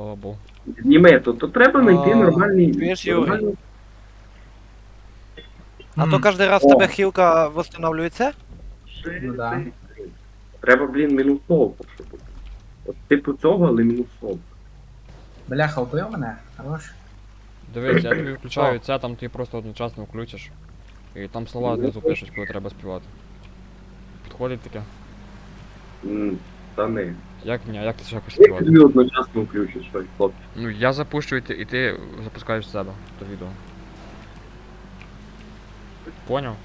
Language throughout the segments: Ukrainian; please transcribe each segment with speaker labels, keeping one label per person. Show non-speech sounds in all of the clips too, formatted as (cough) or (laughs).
Speaker 1: Слава Богу.
Speaker 2: Зніми, то, то треба знайти
Speaker 3: А,
Speaker 2: нормальний.
Speaker 3: чуєш, Юрій?
Speaker 2: нормальний-
Speaker 3: А то кожен раз в тебе хілка восстанавливається?
Speaker 4: Ну да.
Speaker 2: Треба, блін, мінусовку, щоб бути. От типу цього, але мінусовку.
Speaker 4: Бляха, вбив мене? Хорош.
Speaker 1: Дивись, я тобі включаю це, там ти просто одночасно включиш. І там слова знизу пишуть, коли треба співати. Підходить таке?
Speaker 2: М, Та не.
Speaker 1: Як ні, як ти ще хочеш
Speaker 2: Як ти
Speaker 1: співати?
Speaker 2: одночасно включиш, той хлопці?
Speaker 1: Ну я запущу і ти, і ти запускаєш з себе то відео. Поняв?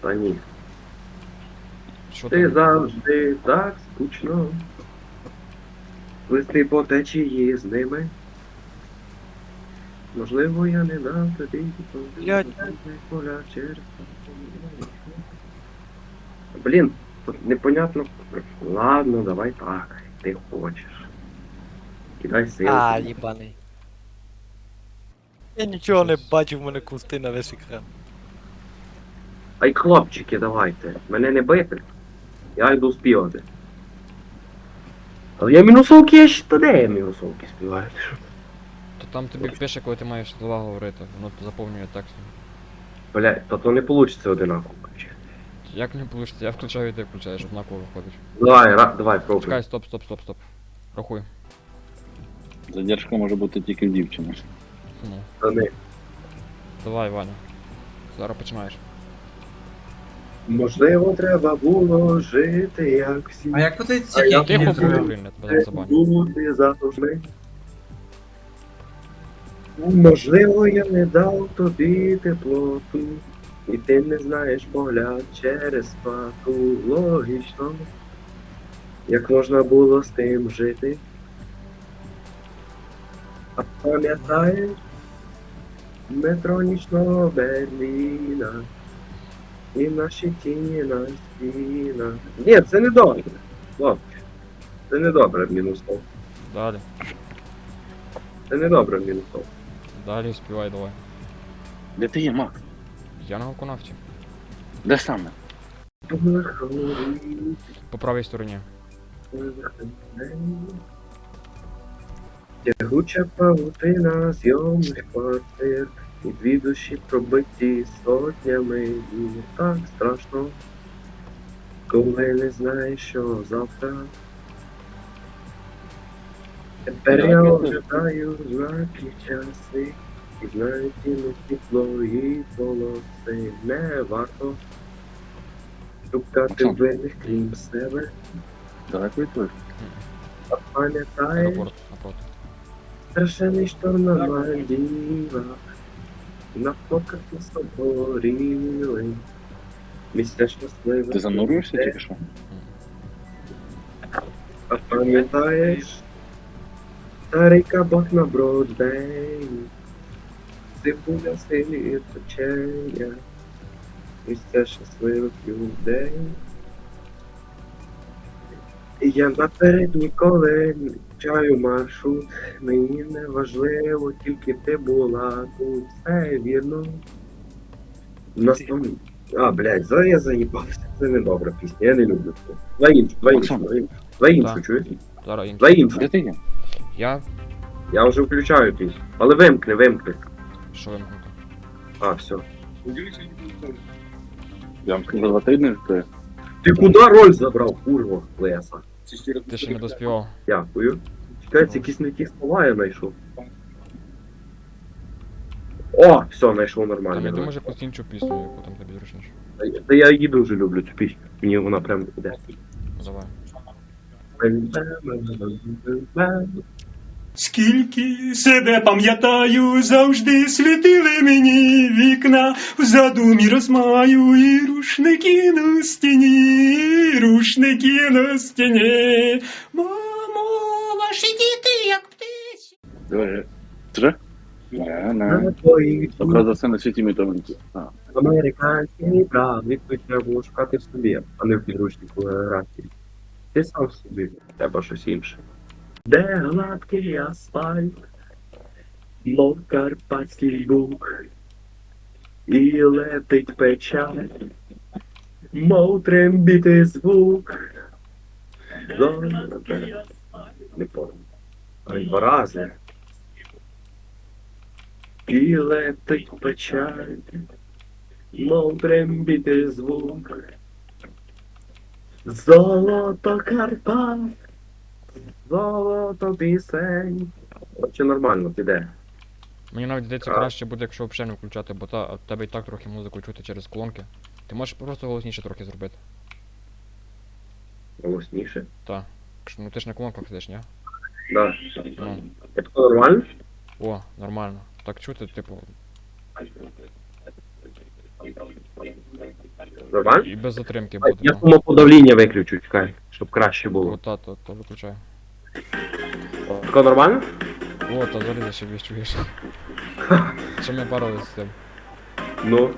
Speaker 2: Та ні.
Speaker 1: Що
Speaker 2: Ти
Speaker 1: там?
Speaker 2: завжди так скучно. Листи по течії з ними. Можливо, я не дам тобі
Speaker 3: Блядь.
Speaker 2: Блін, непонятно. Ладно, давай так. Ти хочеш. Кидай силу.
Speaker 3: А, їбаний. Я нічого не бачу, в мене кусти на весь екран.
Speaker 2: Ай, хлопчики, давайте. Мене не бити. Я йду співати. Але я мінусовки, я ще де я мінусовки співаю? Ти що?
Speaker 1: То там тобі пише, коли ти маєш слова говорити, воно заповнює текстом.
Speaker 2: Блядь, то то не вийде одинаково.
Speaker 1: Як не вийде, я включаю і ти включаєш, однаково виходить.
Speaker 2: Давай, ра, давай, пробуй.
Speaker 1: Чекай, стоп, стоп, стоп, стоп. Рахуй.
Speaker 5: Задержка може бути тільки в дівчини.
Speaker 1: Ну, давай, Ваня. Зараз починаєш.
Speaker 2: Можливо, треба було жити, як всі.
Speaker 4: А як тут ці
Speaker 2: А я
Speaker 1: Тихо
Speaker 2: ні.
Speaker 1: блін, я тебе зараз забаню.
Speaker 2: бути завжди. Можливо, я не дав тобі теплоту, і ти не знаєш погляд через спату логічно. Як можна було з тим жити? А пам'ятаєш метро нічного Берліна і наші тіні на стінах. Ні, це не добре. Хлопці. Це не добре мінусов.
Speaker 1: Далі.
Speaker 2: Це не добре мінусов.
Speaker 1: Далі співай, давай.
Speaker 5: Де ти є, Мак?
Speaker 1: Я на виконавці.
Speaker 5: Де саме?
Speaker 1: По правій стороні.
Speaker 2: Тягуча павутина зйомних квартир, і дві душі пробиті сотнями і так страшно, коли не знаєш, що завтра. Тепер я ожидаю знаки часи, ціну світло і полоси. Не варто шукати винних крім себе,
Speaker 5: Далеко від твоїх?
Speaker 2: а пам'ятаєш.
Speaker 1: Аеропорт напроти.
Speaker 2: Страшенний шторм на Мальдівах, на фотках нас обгоріли. Місця щасливе.
Speaker 5: Ти занурюєшся тільки що?
Speaker 2: А пам'ятаєш? Старий кабак на Бродвеї, цибуля силі печення, місця щасливих людей. Я наперед ніколи не чаю маршрут, мені не важливо, тільки ти була тут, все вірно. Нас там... А, блядь, за я заїбався, це не добра пісня, я не люблю це. Два іншу, два іншу, два іншу. Два іншу,
Speaker 1: Так.
Speaker 2: чуєш?
Speaker 1: Зараз.
Speaker 2: Два іншу.
Speaker 5: Де ти є?
Speaker 1: Я.
Speaker 2: Я вже включаю пісню. Але вимкни, вимкни.
Speaker 1: Що вимкнути?
Speaker 2: А, все.
Speaker 5: Я вам сказав два тижні, що ти.
Speaker 2: Ти куди роль забрав, курва, леса?
Speaker 1: Ти ще не доспівав.
Speaker 2: Дякую. Чекай, це якісь не ті слова я знайшов. О, все, знайшов
Speaker 1: Там
Speaker 2: нормально.
Speaker 1: я думаю, якусь іншу пісню, яку там тобі зручніше.
Speaker 2: Та я її дуже люблю цю пісню. Мені вона прям іде.
Speaker 1: Давай.
Speaker 6: Скільки себе пам'ятаю, завжди світили мені вікна, в задумі розмаю і рушники на стіні, і рушники на стіні. Мамо, ваші діти, як птиці.
Speaker 5: Давай. Вже? Не, не.
Speaker 2: На
Speaker 5: Добре світі мітовниці. А.
Speaker 2: американський відповідь треба було шукати в собі, а не в підручнику географії. Ти сам собі, треба щось інше. Де гладкий асфальт, мов карпатський бук, і летить печаль, мов трембіти звук. Не помню. Два рази. І летить печаль, мов трембіти звук. Золото Карпат, золото пісень. Чи нормально піде?
Speaker 1: Мені навіть здається,
Speaker 2: А.
Speaker 1: краще буде, якщо взагалі не включати, бо та, в тебе і так трохи музику чути через колонки. Ти можеш просто голосніше трохи зробити.
Speaker 2: Голосніше.
Speaker 1: Якщо- Ну ти ж на колонках сидиш, ні?
Speaker 2: Да.
Speaker 1: Ну.
Speaker 2: Це нормально?
Speaker 1: О, нормально. Так чути, типу,
Speaker 2: Нормально?
Speaker 1: і без затримки
Speaker 2: Ай,
Speaker 1: буде.
Speaker 2: Я
Speaker 1: ну.
Speaker 2: самоподавління виключу, чекай, щоб краще було.
Speaker 1: О, та, то, то виключай.
Speaker 2: Тако нормально?
Speaker 1: О, та взагалі ще більш чуєш. Що (laughs) ми парились з цим?
Speaker 2: Ну.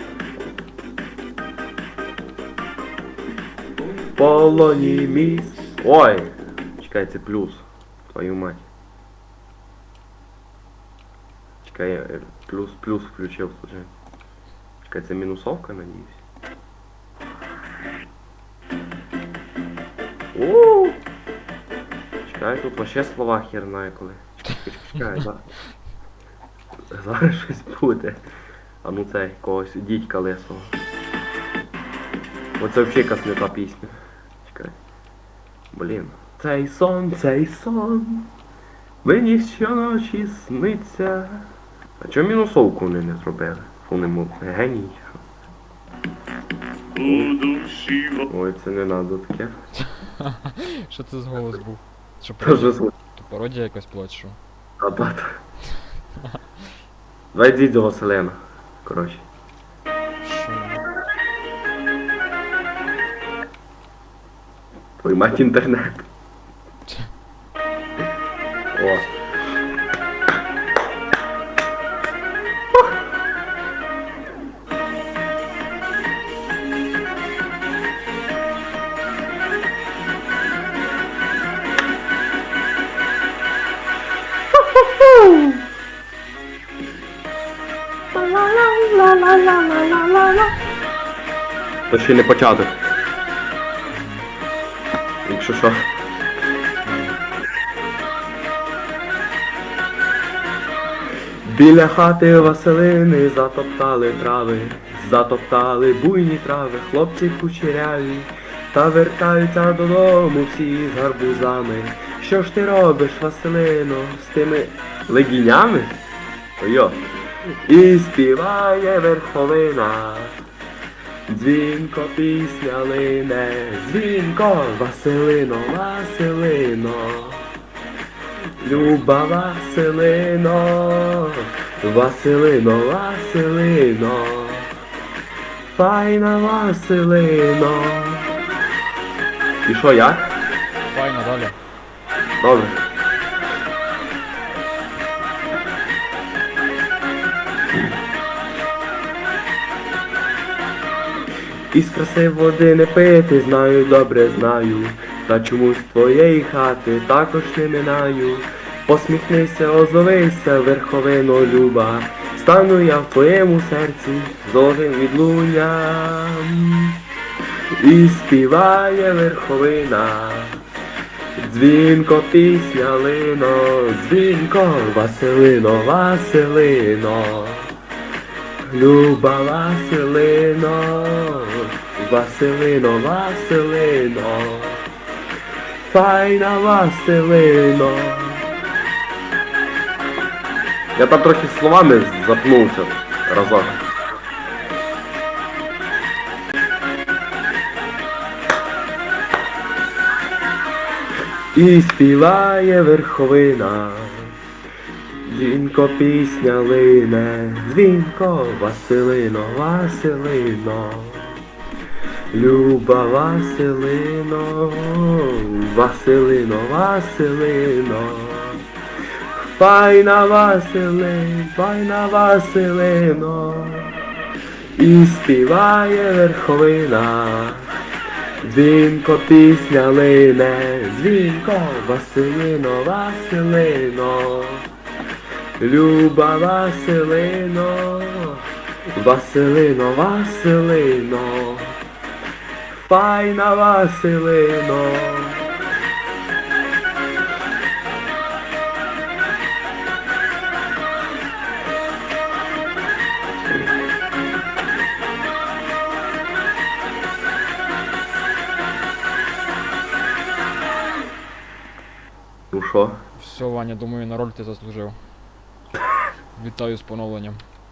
Speaker 2: Полоні міст. Ой! Чекай, це плюс. Твою мать. Чекай, я е, плюс плюс включив слушай. Чекай, це мінусовка, надіюсь. Ууу! Чекай, тут вообще слова херна коли. Чекай, чекай, зараз. Зараз щось буде. А ну цей, когось дідька лисого. Оце взагалі якась не та пісня. Чекай. Блін. Цей сон, цей сон. Мені щоночі сниться. А чому мінусовку вони не зробили? Вони мов геній. Ой, це не надо таке. (laughs)
Speaker 1: Що це з голос був? Що пародія,
Speaker 2: звук.
Speaker 1: то пародія якась плачу. що?
Speaker 2: А та Давай йдіть до Василена. Коротше.
Speaker 1: Що?
Speaker 2: Поймать мать інтернет. (laughs) О. То ще не початок. Якщо що. Біля хати Василини затоптали трави, затоптали буйні трави, хлопці кучеряві, та вертаються додому всі з гарбузами. Що ж ти робиш, Василино, з тими легінями? Ой-йо. І співає верховина. Дзвінко пісня лине, дзвінко, Василино, Василино. Люба Василино, Василино, Василино, файна Василино. І що як?
Speaker 1: Файно, далі.
Speaker 2: Добре. Із краси води не пити, знаю, добре знаю. Та чомусь твоєї хати також не минаю. Посміхнися, озовися, верховино люба. Стану я в твоєму серці золотим відлунням. І співає верховина. Дзвінко пісня лино, дзвінко, Василино, Василино. Люба Василино, Василино, Василино, файна Василино. Я там трохи словами запнувся разок. І співає верховина. Дзвінко пісня лине, дзвінко, Василино, Василино, Люба Василино, Василино, Василино, файна Василин, файна Василино, і співає верховина. Дзвінко пісня лине, дзвінко, Василино, Василино. Люба Василино, Василино, Василино, файна Василино. Ну шо?
Speaker 1: Все, Ваня, думаю, на роль ти заслужив. Вітаю з поновленням.